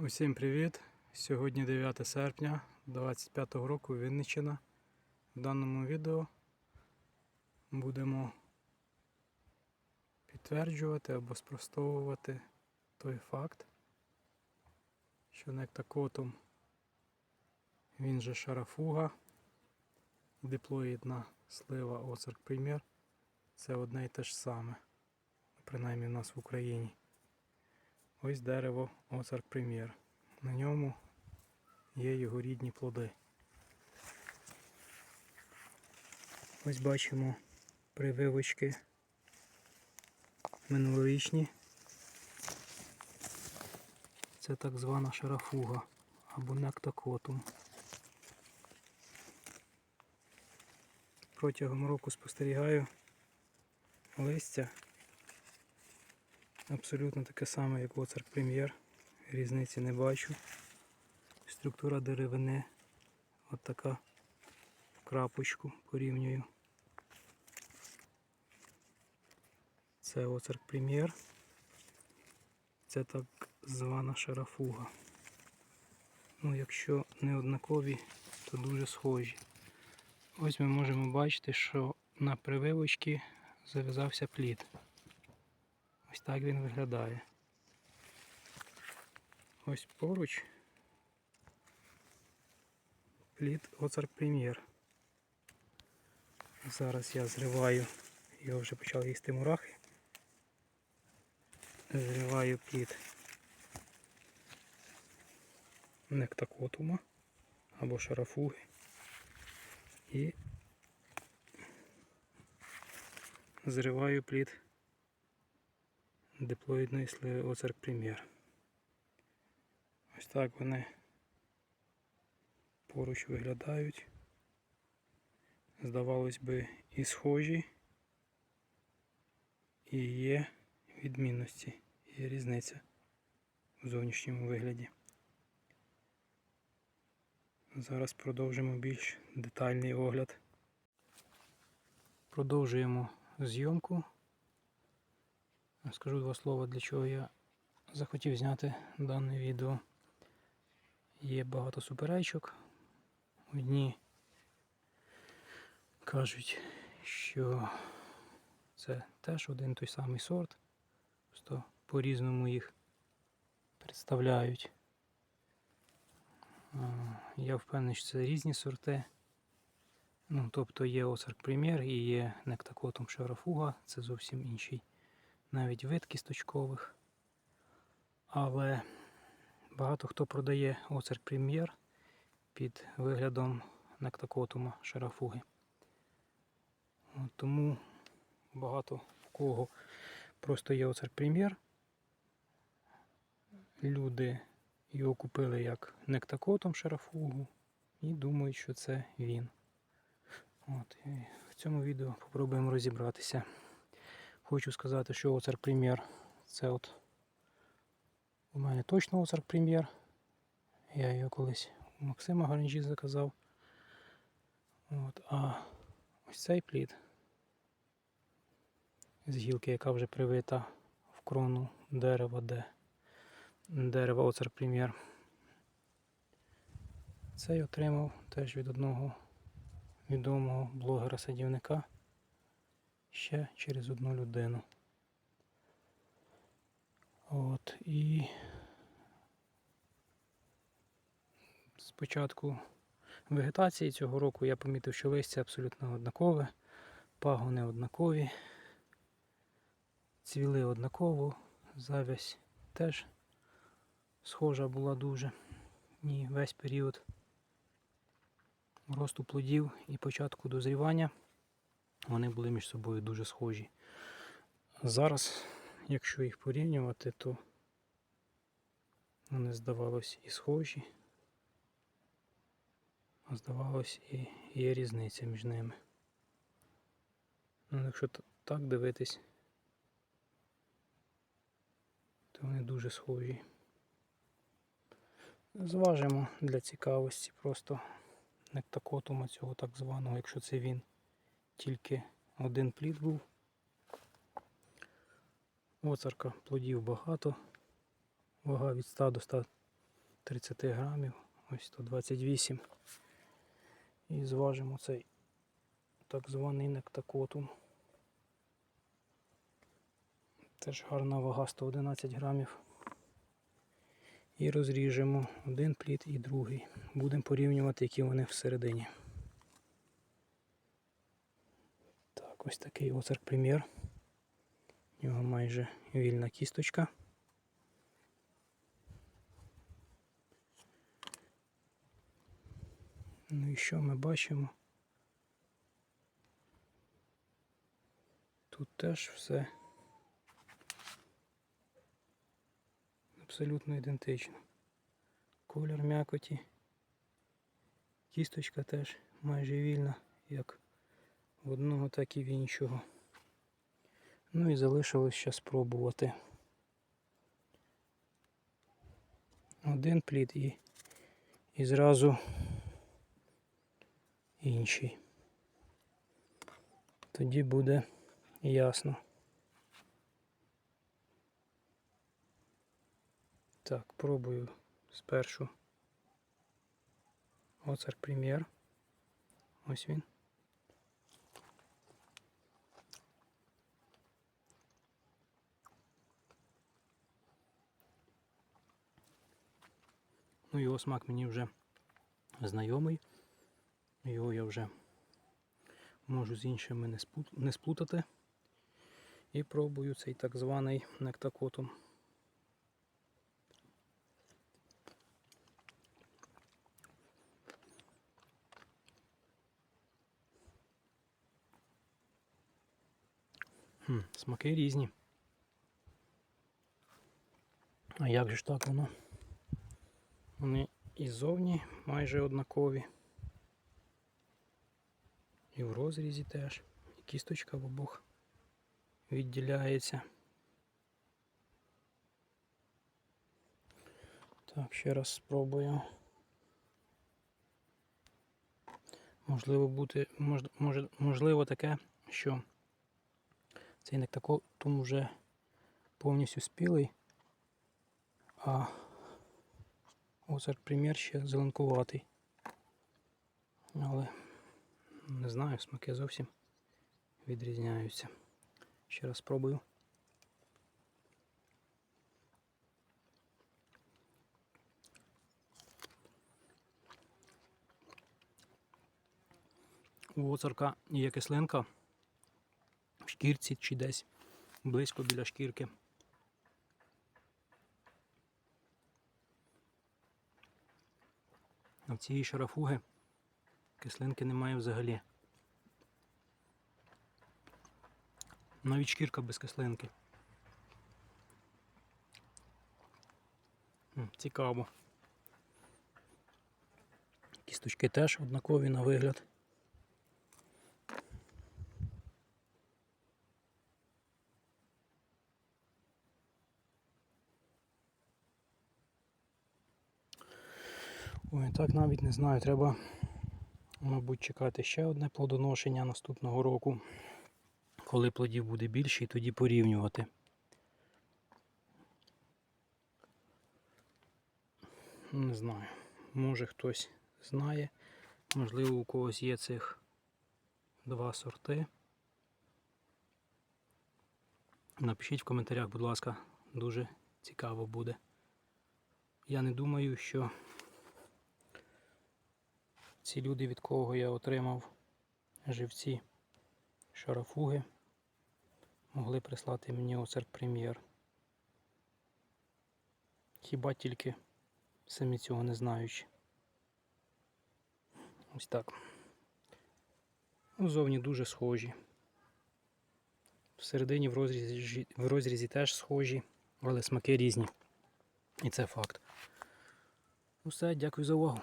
Усім привіт! Сьогодні 9 серпня 25 року Вінниччина. В даному відео будемо підтверджувати або спростовувати той факт, що нектакотум він же шарафуга, диплоїдна слива Оцерк Прем'єр це одне і те ж саме, принаймні в нас в Україні. Ось дерево Оцарк Прем'єр. На ньому є його рідні плоди. Ось бачимо прививочки минулорічні. Це так звана шарафуга або нектакотум. Протягом року спостерігаю листя Абсолютно таке саме, як Оцарк Прем'єр. Різниці не бачу. Структура деревини от така крапочку порівнюю. Це Оцарк Прем'єр. Це так звана шарафуга. Ну, якщо не однакові, то дуже схожі. Ось ми можемо бачити, що на прививочці зав'язався плід. Ось так він виглядає. Ось поруч плід Оцарк Прем'єр. Зараз я зриваю, його вже почали їсти мурахи. Зриваю плід нектакотума або шарафуги і зриваю плід диплоїдної сливи Оцарк Прем'єр. Ось так вони поруч виглядають. Здавалось би, і схожі, і є відмінності, є різниця в зовнішньому вигляді. Зараз продовжимо більш детальний огляд. Продовжуємо зйомку. Скажу два слова, для чого я захотів зняти дане відео. Є багато суперечок. Одні кажуть, що це теж один той самий сорт, просто по-різному їх представляють. Я впевнений, що це різні сорти. Ну, тобто є Оцарк Прем'єр і є Нектакотум Шарафуга, це зовсім інший навіть вид кісточкових. Але багато хто продає Оцерк Прем'єр під виглядом нектакотума шарафуги. Тому багато в кого просто є Оцерк Прем'єр. Люди його купили як нектакотом шарафугу і думають, що це він. От, і В цьому відео спробуємо розібратися. Хочу сказати, що Оцарк Прем'єр це от у мене точно Оцарк Прем'єр. Я його колись у Максима Гаранжі заказав. От, А ось цей плід з гілки, яка вже привита в крону дерева, де дерева Оцарк Прем'єр. Цей отримав теж від одного відомого блогера-садівника ще через одну людину. От і спочатку вегетації цього року я помітив, що листя абсолютно однакове, пагони однакові, цвіли однаково, завязь теж схожа була дуже. І весь період росту плодів і початку дозрівання вони були між собою дуже схожі. Зараз, якщо їх порівнювати, то вони здавалось і схожі, а здавалось і є різниця між ними. Ну, Якщо так дивитись, то вони дуже схожі. Зважимо для цікавості просто нектакотума цього так званого, якщо це він тільки один плід був. Оцарка плодів багато, вага від 100 до 30 грамів, ось 128. І зважимо цей так званий нектакотум. Теж гарна вага 111 грамів. І розріжемо один плід і другий. Будемо порівнювати, які вони всередині. Ось такий оцерк прем'єр. У нього майже вільна кісточка. Ну і що ми бачимо? Тут теж все абсолютно ідентично. Колір м'якоті. Кісточка теж майже вільна, як в одного, так і в іншого. Ну і залишилось ще спробувати. Один плід і, і зразу інший. Тоді буде ясно. Так, пробую спершу оцерк прем'єр. Ось він. Ну, його смак мені вже знайомий. Його я вже можу з іншими не сплутати. І пробую цей так званий нектакотум. Хм, смаки різні. А як же ж так воно? Вони і ззовні майже однакові. І в розрізі теж. І кісточка в обох відділяється. Так, ще раз спробую. Можливо бути, мож, може, можливо таке, що цей нектакотум вже повністю спілий, а оцер прем'єр ще зеленкуватий. Але не знаю, смаки зовсім відрізняються. Ще раз спробую. У оцарка є кислинка в шкірці чи десь близько біля шкірки. А в цієї шарафуги кислинки немає взагалі. Навіть шкірка без кислинки. Цікаво. Кісточки теж однакові на вигляд. Ой, так навіть не знаю. Треба, мабуть, чекати ще одне плодоношення наступного року. Коли плодів буде більше, і тоді порівнювати. Не знаю. Може хтось знає. Можливо, у когось є цих два сорти. Напишіть в коментарях, будь ласка, дуже цікаво буде. Я не думаю, що ці люди, від кого я отримав живці шарафуги, могли прислати мені оцерк прем'єр. Хіба тільки самі цього не знаючи. Ось так. Ну, Зовні дуже схожі. Всередині в розрізі, в розрізі теж схожі, але смаки різні. І це факт. Все, дякую за увагу.